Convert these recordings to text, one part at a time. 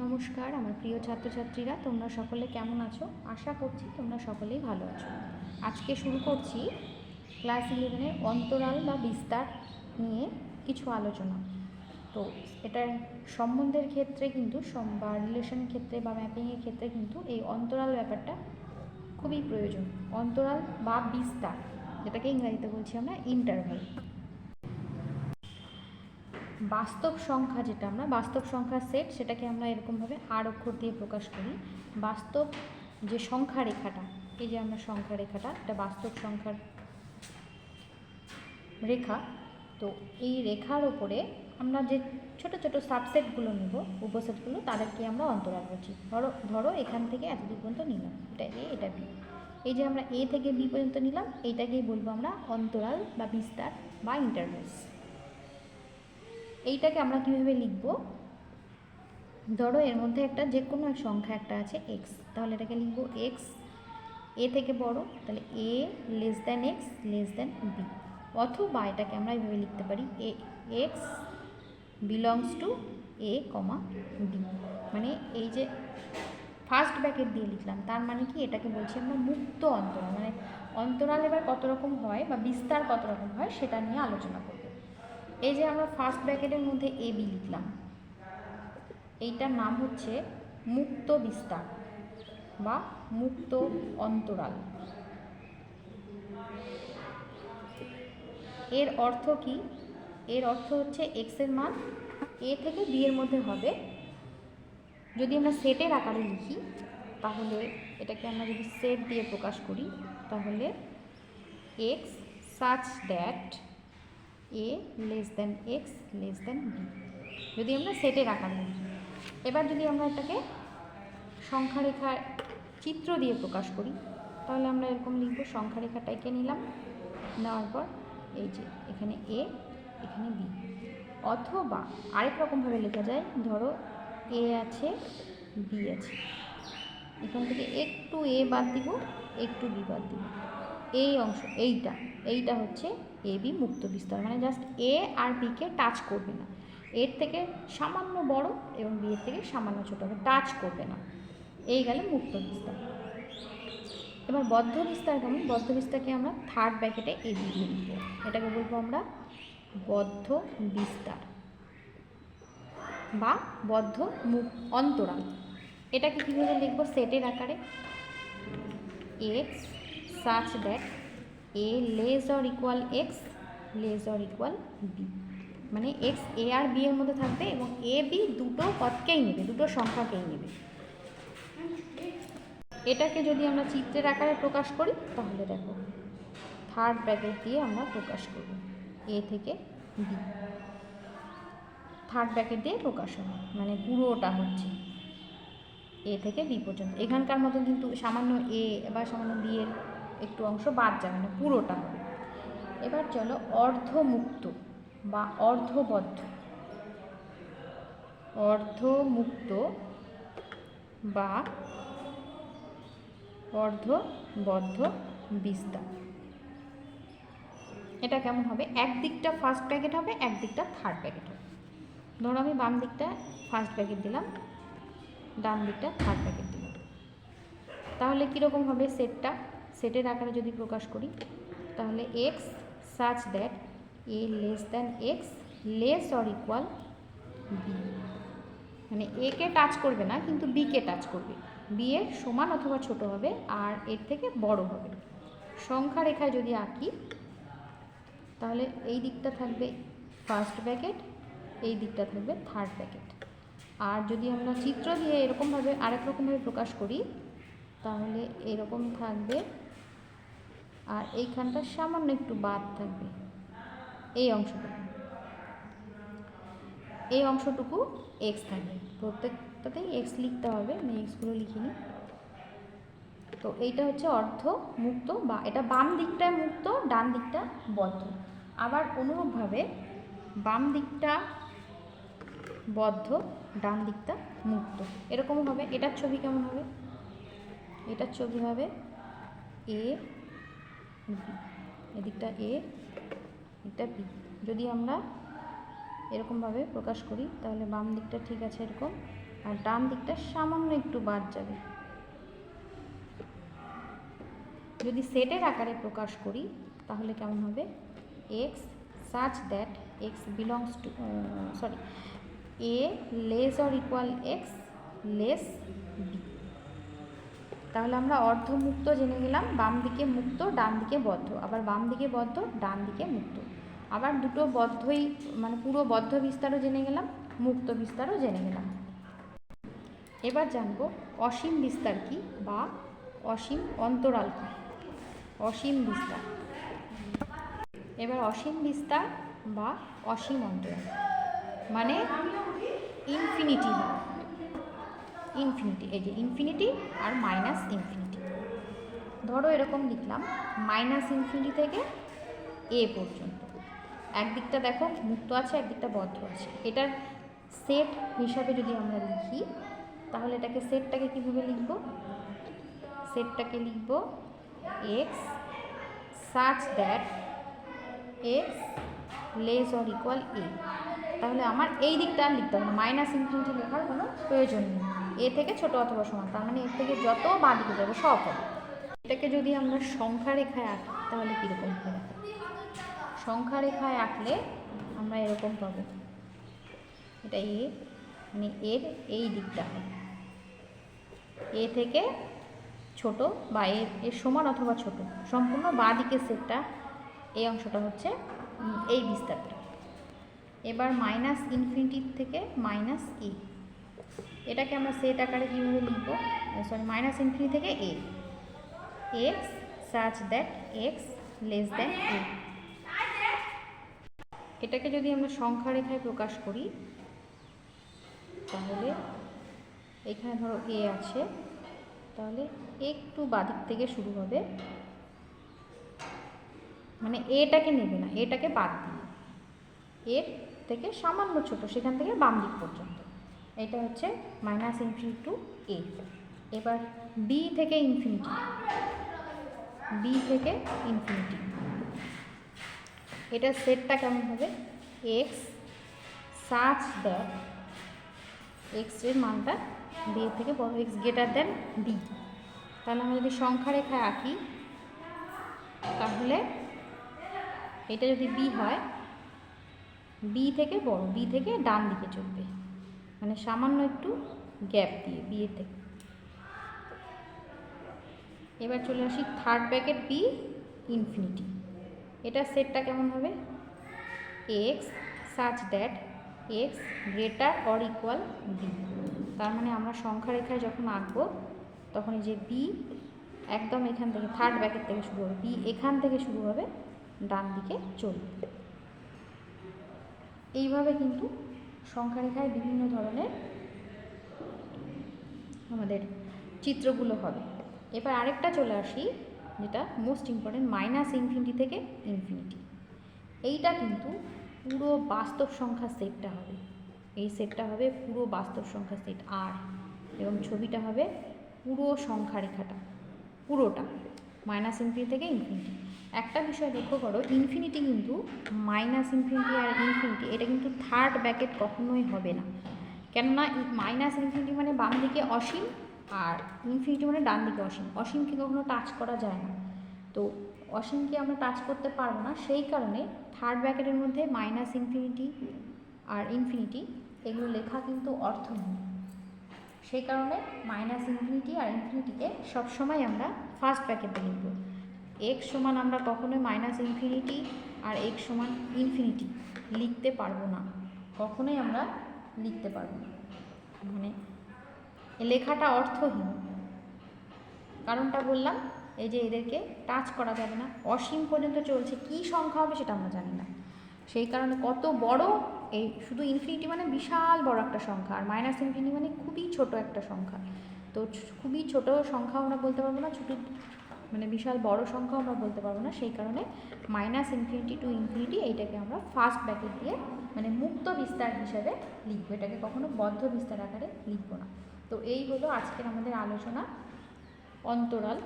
নমস্কার, আমার প্রিয় ছাত্রছাত্রীরা, তোমরা সকলে কেমন আছো? আশা করছি তোমরা সকলেই ভালো আছো। আজকে শুরু করছি ক্লাস ইলেভেনের অন্তরাল বা বিস্তার নিয়ে কিছু আলোচনা। তো এটার সম্বন্ধের ক্ষেত্রে কিন্তু বা রিলেশনের ক্ষেত্রে বা ম্যাপিংয়ের ক্ষেত্রে কিন্তু এই অন্তরাল ব্যাপারটা খুবই প্রয়োজন। অন্তরাল বা বিস্তার, যেটাকে ইংরাজিতে বলছি আমরা ইন্টারভ্যাল বাস্তব সংখ্যা যেটা আমরা, বাস্তব সংখ্যার সেট সেটাকে আমরা এরকমভাবে আর অক্ষর দিয়ে প্রকাশ করি। বাস্তব যে সংখ্যা রেখাটা, এই যে আমরা সংখ্যা রেখাটা, এটা বাস্তব সংখ্যার রেখা। তো এই রেখার ওপরে আমরা যে ছোট ছোট সাবসেটগুলো নেব উপসেটগুলো তাদেরকে আমরা অন্তরাল বলছি। ধরো ধরো এখান থেকে এতদূর পর্যন্ত নিলাম, এটা এ এটা বি এই যে আমরা এ থেকে বি পর্যন্ত নিলাম, এইটাকেই বলব আমরা অন্তরাল বা বিস্তার বা ইন্টারভেস এইটাকে আমরা কীভাবে লিখব? ধরো এর মধ্যে একটা যে কোনো এক সংখ্যা একটা আছে এক্স তাহলে এটাকে লিখব এক্স এ থেকে বড়, তাহলে a less than x less than b অথবা এটাকে আমরা এইভাবে লিখতে পারি a x belongs to a comma b মানে এই যে ফার্স্ট ব্র্যাকেট দিয়ে লিখলাম, তার মানে কি এটাকে বলছি আমরা মুক্ত অন্তরাল মানে অন্তরাল এবার কত রকম হয় বা বিস্তার কত রকম হয় সেটা নিয়ে আলোচনা করব। এই যে আমরা ফার্স্ট ব্র্যাকেটের মধ্যে এ বি লিখলাম। এইটার নাম হচ্ছে মুক্ত বিস্তার বা মুক্ত অন্তরাল। এর অর্থ কি? এর অর্থ হচ্ছে এক্সের মান এ থেকে বি এর মধ্যে হবে। যদি আমরা সেটের আকারে লিখি, তাহলে এটাকে আমরা যদি সেট দিয়ে প্রকাশ করি, তাহলে x such that a less than x less than b যদি আমরা সেটের আকারে লিখি এবার যদি আমরা এটাকে সংখ্যা রেখার চিত্র দিয়ে প্রকাশ করি, তাহলে আমরা এরকম লিখব সংখ্যা রেখাটা এঁকে নিলাম, নেওয়ার পর এই যে এখানে এ এখানে বি অথবা আরেক রকমভাবে লেখা যায়, ধরো এ আছে বি আছে। এখান থেকে একটু এ বাদ দিব, একটু বি বাদ দিব। এই অংশ, এইটা এইটা হচ্ছে এ বি মুক্ত বিস্তার। মানে just a R bike touch করবে না। এর থেকে সামান্য বড় এবং বি এর থেকে সামান্য ছোট হবে। টাচ করবে না। এই গেলে মুক্ত বিস্তার। এবার বদ্ধ বিস্তার কেমন বদ্ধ বিস্তারকে আমরা থার্ড ব্র্যাকেটে এ বি লিখব। এটাকে বলব আমরা বদ্ধ বিস্তার বা বদ্ধ মুখ অন্তরাল। এটাকে কীভাবে লিখব? সেটের আকারে। X such that a less or equal x less or equal b মানে এক্স এ আর বি এর মধ্যে থাকবে এবং এ বি দুটো পদকেই নেবে, দুটো সংখ্যাকেই নেবে। এটাকে যদি আমরা চিত্রের আকারে প্রকাশ করি, তাহলে দেখো থার্ড ব্র্যাকেট দিয়ে আমরা প্রকাশ করব এ থেকে বি থার্ড ব্র্যাকেট দিয়ে প্রকাশ হবে মানে পুরোটা হচ্ছে এ থেকে বি পর্যন্ত। এখানকার মতো কিন্তু সামান্য এ বা সামান্য বি এর একটু অংশ বাদ যাবে না পুরোটা হবে। এবার চলো অর্ধমুক্ত বা অর্ধবদ্ধ। অর্ধমুক্ত বা অর্ধবদ্ধ বিস্তার। এটা কেমন হবে? এক দিকটা ফার্স্ট প্যাকেট হবে এক দিকটা থার্ড প্যাকেট হবে। ধরো আমি বাম দিকটা ফার্স্ট প্যাকেট দিলাম, ডান দিকটা থার্ড প্যাকেট দিলাম। তাহলে কীরকম হবে সেটটা সেটের আকারে যদি প্রকাশ করি, তাহলে x such that a less than x less or equal b মানে এ কে টাচ করবে না, কিন্তু বি কে টাচ করবে। বি এর সমান অথবা ছোট হবে, আর এর থেকে বড় হবে। সংখ্যা রেখায় যদি আঁকি, তাহলে এই দিকটা থাকবে ফার্স্ট ব্র্যাকেট এই দিকটা থাকবে থার্ড ব্র্যাকেট আর যদি আমরা চিত্র দিয়ে এরকমভাবে আরেক রকমভাবে প্রকাশ করি তাহলে এরকম থাকবে। আর এইখানটা সামান্য একটু বাদ থাকবে। এই অংশটুকু। এই অংশটুকু এক্স থাকবে। প্রত্যেকটাতেই এক্স লিখতে হবে। আমি এক্সগুলো লিখিনি। তো এইটা হচ্ছে অর্ধ মুক্ত বা এটা বাম দিকটায় মুক্ত, ডান দিকটা বদ্ধ। আবার অনুরূপভাবে বাম দিকটা বদ্ধ, ডান দিকটা মুক্ত। এরকম হবে। এটার ছবি কেমন হবে? এটার ছবি হবে এ এদিকটা এ এটা বি যদি আমরা এরকমভাবে প্রকাশ করি, তাহলে বাম দিকটা ঠিক আছে এরকম, আর ডান দিকটা সামান্য একটু বাদ যাবে। যদি সেটের আকারে প্রকাশ করি, তাহলে কেমন হবে? X such that x belongs to sorry a less or equal x less b তাহলে আমরা অর্ধমুক্ত জেনে গেলাম, বাম দিকে মুক্ত, ডান দিকে বদ্ধ। আবার বাম দিকে বদ্ধ, ডান দিকে মুক্ত। আবার দুটো বদ্ধই মানে পুরো বদ্ধ বিস্তারও জেনে গেলাম, মুক্ত বিস্তারও জেনে গেলাম। এবার জানব অসীম বিস্তার কি বা অসীম অন্তরাল কি? অসীম বিস্তার। এবার অসীম বিস্তার বা অসীম অন্তরাল। মানে ইনফিনিটি ইনফিনিটি এই যে ইনফিনিটি আর মাইনাস ইনফিনিটি ধরো এরকম লিখলাম মাইনাস ইনফিনিটি থেকে এ পর্যন্ত। একদিকটা দেখো মুক্ত আছে, একদিকটা বদ্ধ আছে। এটার সেট হিসাবে যদি আমরা লিখি, তাহলে এটাকে সেটটাকে কীভাবে লিখব? সেটটাকে লিখব x such that x less or equal a তাহলে আমার এই দিকটা আর লিখতে হবে না। মাইনাস ইনফিনিটি লেখার কোনো প্রয়োজন নেই। এ থেকে ছোট অথবা সমান, তার মানে এর থেকে যত বাঁ দিকে যাবে সব হবে। এটাকে যদি আমরা সংখ্যা রেখায় আঁকি, তাহলে কীরকম হবে? সংখ্যা রেখায় আঁকলে আমরা এরকম পাবো। এটা এ মানে এর এই দিকটা। হবে এ থেকে ছোট বা এর এর সমান অথবা ছোট, সম্পূর্ণ বাঁ দিকের সেটটা, এই অংশটা হচ্ছে এই বিস্তারটা। এবার মাইনাস ইনফিনিটি থেকে মাইনাস এ। এটাকে আমরা সেট আকারে কীভাবে লিখব? সরি মাইনাস ইনফিনিটি থেকে a x such that x less than a এটাকে যদি আমরা সংখ্যা রেখায় প্রকাশ করি, তাহলে এখানে ধরো এ আছে। তাহলে একটু বাদিক থেকে শুরু হবে। মানে এটাকে নেবে না, এটাকে বাদ দিয়ে। এর থেকে সামান্য ছোট, সেখান থেকে বাম দিক পর্যন্ত। এটা হচ্ছে মাইনাস ইনফিনিটি টু এ এবার বি থেকে ইনফিনিটি বি থেকে ইনফিনিটি এটার সেটটা কেমন হবে? এক্স সাচ দ্যাট এক্সের মানটা বি থেকে বড় এক্স গ্রেটার দেন বি তাহলে আমরা যদি সংখ্যা রেখায় আঁকি, তাহলে এটা যদি বি হয় বি থেকে বড় বি থেকে ডান দিকে চলবে। মানে সামান্য একটু গ্যাপ দিয়ে বি এর এবার চলে আসি থার্ড ব্র্যাকেট বি ইনফিনিটি এটার সেটটা কেমন হবে? X such that x greater or equal b তার মানে আমরা সংখ্যা রেখায় যখন আঁকবো, তখন এই যে বি একদম এখান থেকে থার্ড ব্র্যাকেট থেকে শুরু হবে। বি এখান থেকে শুরু হবে, ডান দিকে চলবে। এইভাবে কিন্তু সংখ্যা রেখায় বিভিন্ন ধরনের আমাদের চিত্রগুলো হবে। এবার আরেকটা চলে আসি, যেটা মোস্ট ইম্পর্টেন্ট মাইনাস ইনফিনিটি থেকে ইনফিনিটি এইটা কিন্তু পুরো বাস্তব সংখ্যার সেটটা হবে। এই সেটটা হবে পুরো বাস্তব সংখ্যার সেট আর এবং ছবিটা হবে পুরো সংখ্যা রেখাটা পুরোটা মাইনাস ইনফিনিটি থেকে ইনফিনিটি একটা বিষয় লক্ষ্য করো ইনফিনিটি কিন্তু মাইনাস ইনফিনিটি আর ইনফিনিটি এটা কিন্তু থার্ড ব্র্যাকেট কখনোই হবে না। কেননা মাইনাস ইনফিনিটি মানে বাম দিকে অসীম আর ইনফিনিটি মানে ডান দিকে অসীম। অসীমকে কখনো টাচ করা যায় না। তো অসীমকে আমরা টাচ করতে পারব না, সেই কারণে থার্ড ব্র্যাকেটের মধ্যে মাইনাস ইনফিনিটি আর ইনফিনিটি এগুলো লেখা কিন্তু অর্থহীন। সেই কারণে মাইনাস ইনফিনিটি আর ইনফিনিটিকে সবসময় আমরা ফার্স্ট ব্র্যাকেটে লিখব। এক্স সমান আমরা কখনোই মাইনাস ইনফিনিটি আর এক্স সমান ইনফিনিটি লিখতে পারব না। কখনোই আমরা লিখতে পারব না। মানে লেখাটা অর্থহীন। কারণটা বললাম, এই যে এদেরকে টাচ করা যাবে না। অসীম পর্যন্ত চলছে, কি সংখ্যা হবে সেটা আমরা জানি না। সেই কারণে কত বড় এই শুধু ইনফিনিটি মানে বিশাল বড় একটা সংখ্যা, আর মাইনাস ইনফিনিটি মানে খুবই ছোট একটা সংখ্যা। তো খুবই ছোট সংখ্যা আমরা বলতে পারব না, ছোটো মানে বিশাল বড় সংখ্যা আমরা বলতে পারব না। সেই কারণে মাইনাস ইনফিনিটি টু ইনফিনিটি এইটাকে আমরা ফার্স্ট ব্র্যাকেট দিয়ে মানে মুক্ত বিস্তার হিসাবে লিখব। এটাকে কখনো বদ্ধ বিস্তার আকারে লিখব না। তো এই হলো আজকের আমাদের আলোচনা অন্তরাল।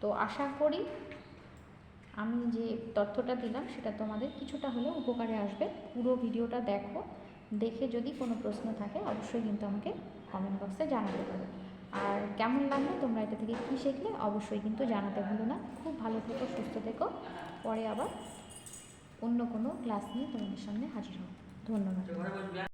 তো আশা করি আমি যে তথ্যটা দিলাম সেটা তোমাদের কিছুটা হলেও উপকারে আসবে। পুরো ভিডিওটা দেখো। দেখে যদি কোনো প্রশ্ন থাকে, অবশ্যই কিন্তু আমাকে কমেন্ট বক্সে জানাতে পারো। আর কেমন লাগল? তোমরা এটা থেকে কী শিখলে? অবশ্যই কিন্তু জানাতে ভুলো না। খুব ভালো থেকো, সুস্থ থেকো। পরে আবার অন্য কোনো ক্লাস নিয়ে তোমাদের সামনে হাজির হব। ধন্যবাদ।